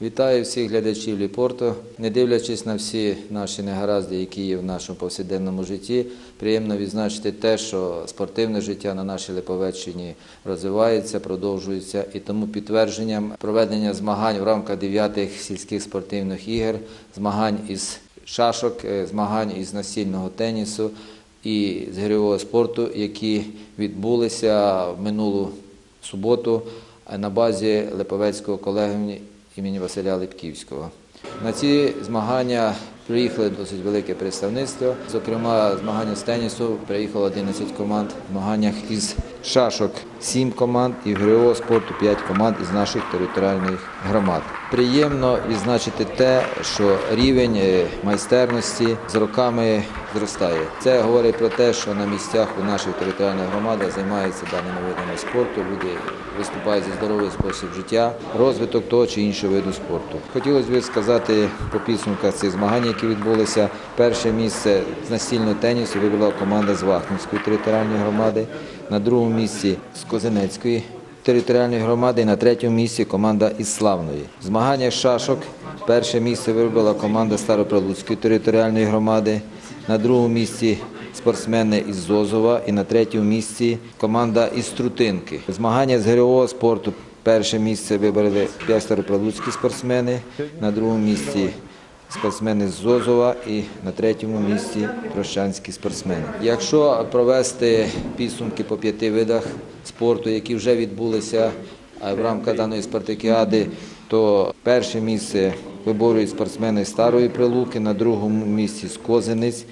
Вітаю всіх глядачів Ліпорту. Не дивлячись на всі наші негаразди, які є в нашому повсякденному житті, приємно відзначити те, що спортивне життя на нашій Липовеччині розвивається, продовжується, і тому підтвердженням проведення змагань в рамках дев'ятих сільських спортивних ігор, змагань із шашок, е, змагань із настільного тенісу і з гирьового спорту, які відбулися минулу суботу е, на базі Липовецького колегіуму імені Василя Липківського. На ці змагання приїхали досить велике представництво. Зокрема, змагання з тенісу приїхало 11 команд, в змаганнях із шашок 7 команд і гирьового спорту 5 команд із наших територіальних громад. Приємно відзначити те, що рівень е, майстерності з роками зростає. Це говорить про те, що на місцях у наших територіальних громадах займаються даними видами спорту. Люди виступають за здоровий спосіб життя, розвиток того чи іншого виду спорту. Хотілося б сказати по підсумках цих змагань, які відбулися. Перше місце з настільного тенісу вибрала команда з Вахнівської територіальної громади, на другому місці з Козинецької територіальної громади і на третьому місці команда із Славної. В змаганнях шашок. Перше місце вибрала команда Староприлуцької територіальної громади, на другому місці спортсмени із Зозова. І на третьому місці команда із Трутинки. В змаганнях з гирьового спорту. Перше місце вибрали п'ять староприлуцькі спортсмени, на другому місці спортсмени з Зозова і на третьому місці прощанські спортсмени. Якщо провести підсумки по п'яти видах спорту, які вже відбулися в рамках даної спартакіади, то перше місце виборюють спортсмени Старої Прилуки, на другому місці з Козинець,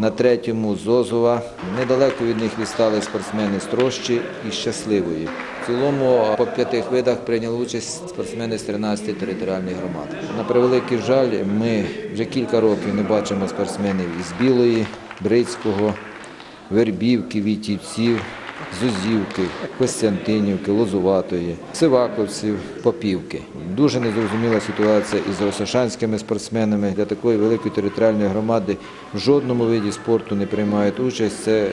на третьому з Зозова. Недалеко від них відстали спортсмени з Трощі і Щасливої. В цілому по п'яти видах прийняли участь спортсмени з 13 територіальних громад. На превеликий жаль, ми вже кілька років не бачимо спортсменів із Білої, Брицького, Вербівки, Вітівців, Зузівки, Костянтинівки, Лозуватої, Сиваковців, Попівки. Дуже незрозуміла ситуація із росошанськими спортсменами. Для такої великої територіальної громади в жодному виді спорту не приймають участь. Це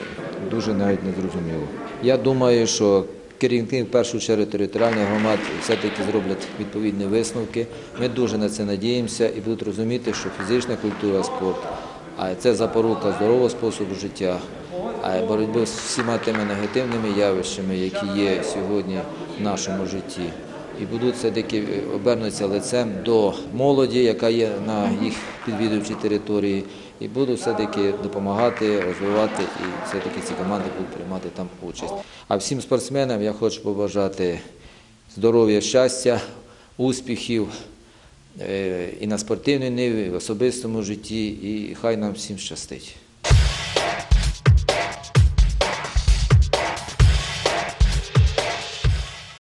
дуже навіть незрозуміло. Я думаю, що керівники в першу чергу територіальних громад все-таки зроблять відповідні висновки. Ми дуже на це надіємося і будуть розуміти, що фізична культура спорт, а це запорука здорового способу життя, а боротьби з всіма тими негативними явищами, які є сьогодні в нашому житті. І будуть все-таки обернутися лицем до молоді, яка є на їх підвідувачій території, і будуть все-таки допомагати, розвивати, і все-таки ці команди будуть приймати там участь. А всім спортсменам я хочу побажати здоров'я, щастя, успіхів е, і на спортивній ниві, і в особистому житті, і хай нам всім щастить.